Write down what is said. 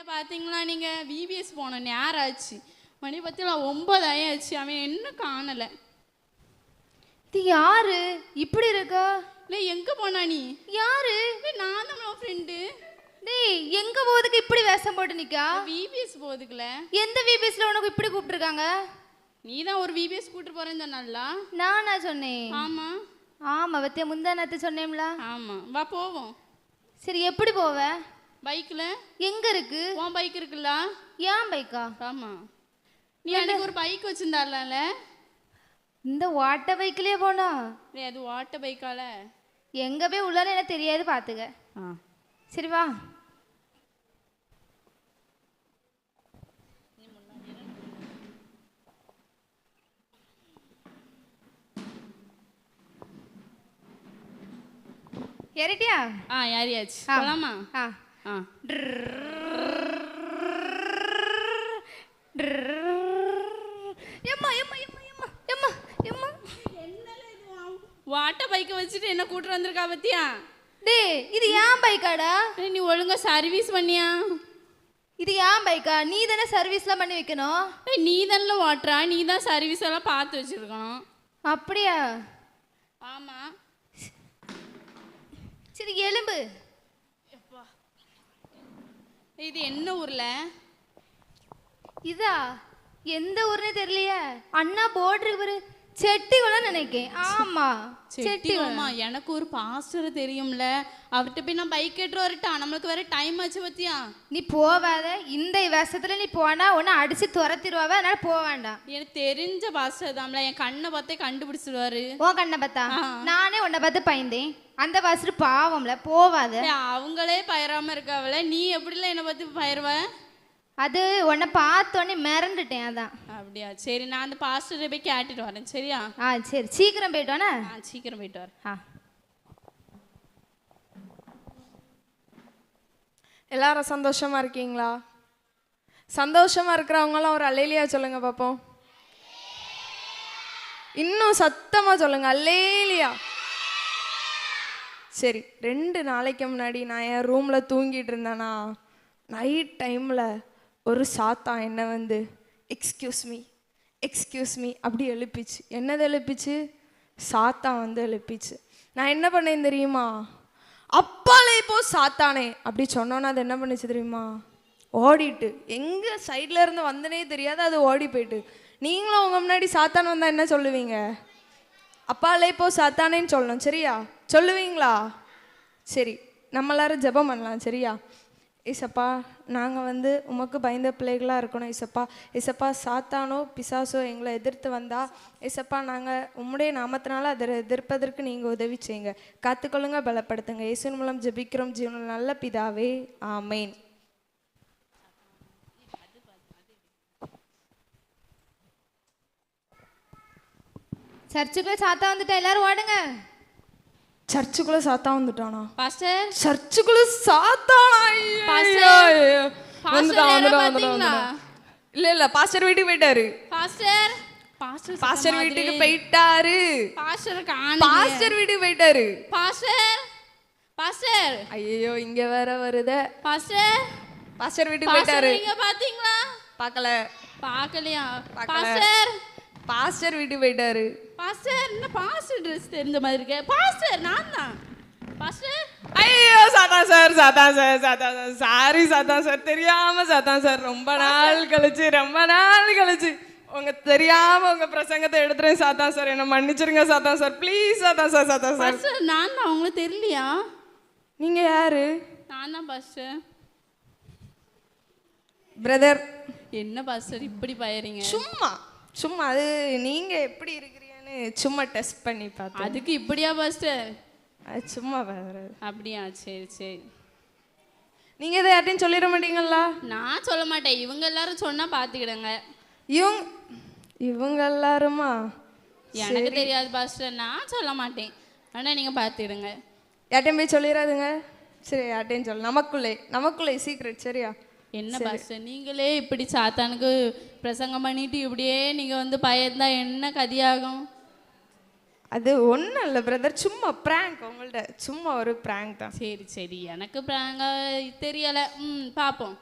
ஃப்ரெண்டை பார்த்தீங்களா நீங்கள் விபிஎஸ் போன நேரம் ஆச்சு மணி பத்தில ஒன்பதாயிரம் ஆச்சு அவன் என்ன காணலை. இது யாரு? இப்படி இருக்கா? இல்லை எங்கே போனா நீ? யாரு? இல்லை நான் தான் உன் ஃப்ரெண்டு டேய் எங்க போறதுக்கு இப்படி வேஷம் போட்டு நிக்கா? விபிஎஸ் போகுதுக்குல எந்த விபிஎஸ்ல உனக்கு இப்படி கூப்பிட்டுருக்காங்க? நீ தான் ஒரு விபிஎஸ் கூட்டு போகிறேன்னு சொன்னால நானா சொன்னேன். ஆமாம் ஆமா பத்தியா முந்தா நேத்து சொன்னேன்ல. ஆமாம் வா போவோம். சரி எப்படி போவ? பைக்கில்? எங்க இருக்கு? உன் பைக் இருக்குல்ல? ஏன் பைக்கா? ஆமாம் நீ அன்னைக்கு ஒரு பைக் வச்சுருந்தால இந்த வாட்ட பைக்லயே போனா? டேய் அது ஓட்ட பைக்கால. எங்க போய் உள்ளார எனக்கு தெரியாது பாத்துக்க. சரி வா. ஏறிட்டியா? ஆ யாரியாச்சு ஆ. போலாமா? ஆ. வாட்ட பைக்கை வச்சுட்டு என்ன கூட்டு வந்திருக்கா பத்தியா? டேய் இது ஏன் பைக்காடா? நீ ஒழுங்கா சர்வீஸ் பண்ணியா? இது ஏன் பைக்கா? நீ தானே சர்வீஸ்லாம் பண்ணி வைக்கணும். நீ தானே ஓட்டுறா நீ தான் சர்வீஸ் எல்லாம் பார்த்து வச்சிருக்கணும். அப்படியா? ஆமா. சரி எலும்பு. இது என்ன ஊர்ல? இதா? எந்த ஊர்னே தெரியலையே. அண்ணா போர்டு இவரு. செட்டிகுளம் நினைக்கேன். ஆமா செட்டிகுளமா? எனக்கு ஒரு பாஸ்டர் தெரியும்ல. அவர்கிட்ட போய் நான் பைக் கேட்டு வரட்டா? நம்மளுக்கு வேற டைம் ஆச்சு பத்தியா? நீ போவாத. இந்த வேஷத்துல நீ போனா உன்னை அடிச்சு துரத்திடுவாவ. அதனால போக வேண்டாம். எனக்கு தெரிஞ்ச பாஸ்டர் தான்ல என் கண்ணை பார்த்தே கண்டுபிடிச்சிடுவாரு உன் கண்ணை பார்த்தா. நானே உன்னை பார்த்து பயந்தேன். அந்த பாஸ்டர் பாவம்ல போவாத. அவங்களே பயிராம இருக்காவல. நீ எப்படிலாம் என்னை பத்தி பயிருவ? அது உன்னை பார்த்தோன்னே மிரண்டுட்டேன் அதான். அப்படியா? சரி நான் அந்த பாஸ்டரை போய் கேட்டுட்டு வரேன் சரியா? ஆ சரி. சீக்கிரம் போயிட்டு வானே ஆ சீக்கிரம் போயிட்டு வரேன். ஆ. எல்லாரும் சந்தோஷமா இருக்கீங்களா? சந்தோஷமா இருக்கிறவங்களாம் ஒரு அல்லேலியா சொல்லுங்க பார்ப்போம் இன்னும் சத்தமா சொல்லுங்க அல்லேலியா. சரி ரெண்டு நாளைக்கு முன்னாடி நான் என் ரூம்ல தூங்கிட்டு இருந்தேனா நைட் டைம்ல ஒரு சாத்தா என்ன வந்து எக்ஸ்கியூஸ் மீ எக்ஸ்கியூஸ் மீ அப்படி எழுப்பிச்சு. என்னது எழுப்பிச்சு? சாத்தா வந்து எழுப்பிச்சு. நான் என்ன பண்ணேன் தெரியுமா? அப்பாலே போ சாத்தானே அப்படி சொன்னோன்னா அது என்ன பண்ணுச்சு தெரியுமா? ஓடிட்டு. எங்கே சைடில் இருந்து வந்தனே தெரியாது அது ஓடி போயிட்டு. நீங்களும் உங்கள் முன்னாடி சாத்தான் வந்தால் என்ன சொல்லுவீங்க? அப்பாலே போ சாத்தானேன்னு சொல்லணும். சரியா? சொல்லுவீங்களா? சரி நம்ம எல்லாரும் ஜெபம் பண்ணலாம். சரியா? இசப்பா நாங்கள் வந்து உமக்கு பயந்த பிள்ளைகளாக இருக்கணும் இசப்பா. இசப்பா சாத்தானோ பிசாசோ எங்களை எதிர்த்து வந்தா இசப்பா நாங்கள் உம்முடைய நாமத்தினால அதை எதிர்ப்பதற்கு நீங்கள் உதவி செய்யுங்க. காத்துக்கொள்ளுங்க பலப்படுத்துங்க. இயேசுவின் மூலம் ஜெபிக்கிறோம். ஜீவனில் நல்ல பிதாவே ஆமேன். சர்ச்சுக்குள்ள சாத்தா வந்துட்டா எல்லாரும் ஓடுங்க. சர்ச்சுக்குள்ளே சாத்தா வந்துட்டானா? பாஸ்டர் சர்ச்சுக்குள்ள சாத்தானா பாஸ்டர், வந்துட்டான், வந்துட்டான்? வந்துட்டான். இல்ல இல்ல பாஸ்டர் வீட்டுக்கு போயிட்டாரு. பாஸ்டர் பாஸ்டர் பாஸ்டர் வீட்டுக்கு போயிட்டாரு. பாஸ்டர் பாஸ்டர் வீட்டுக்கு போயிட்டாரு. பாஸ்டர் பாஸ்டர் ஐயோ இங்க வேற வருத. பாஸ்டர் பாஸ்டர் வீட்டுக்கு போயிட்டாரு. நீங்க பாத்தீங்களா பார்க்கல. பார்க்கலையா? பார்க்கல. பாஸ்டர் பாஸ்டர் வீட்டுக்கு போயிட்டாரு. பாஸ்டர் என்ன பாஸ்டர் ட்ரெஸ் தெரிஞ்ச மாதிரி இருக்கு? பாஸ்டர் நான் தான். பாஸ்டர்? ஐயோ சாத்தான் சார் சாத்தான் சார் சாத்தான் சார். சாரி சாத்தான் சார். தெரியாம சாத்தான் சார். ரொம்ப நாள் கழிச்சு ரொம்ப நாள் கழிச்சு. உங்க தெரியாம உங்க பிரசங்கத்தை எடுத்துறேன் சாத்தான் சார். என்ன மன்னிச்சிருங்க சாத்தான் சார். ப்ளீஸ் சாத்தான் சார் சாத்தான் சார். பாஸ்டர் நான் தான். உங்களுக்கு தெரியலையா? நீங்க யாரு? நான் தான் பாஸ்டர். பிரதர் என்ன பாஸ்டர் இப்படி பயறீங்க? சும்மா. சும்மா அது நீங்க எப்படி இருக்கிறீங்கன்னு சும்மா டெஸ்ட் பண்ணி பார்த்தேன் அதுக்கு இப்படியா பாஸ்டர் அது சும்மா brother. அப்படியா? சரி சரி. நீங்க எதை யார்ட்டையும் சொல்லிட மாட்டீங்களா? நான் சொல்ல மாட்டேன். இவங்க எல்லாரும் சொன்னா பாத்துக்கிடுங்க. இவங்க இவங்க எல்லாருமா? எனக்கு தெரியாது பாஸ்டர் நான் சொல்ல மாட்டேன். ஆனா நீங்க பாத்துக்கிடுங்க. யார்ட்டையும் போய் சொல்லிடாதுங்க. சரி யார்ட்டையும் சொல்ல நமக்குள்ளே நமக்குள்ளே சீக்ரெட் சரியா? என்ன பாஸ்டர் நீங்களே இப்படி சாத்தானுக்கு பிரசங்கம் பண்ணிட்டு இப்படியே நீங்க வந்து பயந்தா என்ன கதியாகும்? அது ஒன்றும் இல்லை பிரதர் சும்மா ப்ராங்க் உங்கள்ட்ட. சும்மா ஒரு ப்ராங்க் தான். சரி சரி. எனக்கு பிராங்க தெரியல. ம் பார்ப்போம்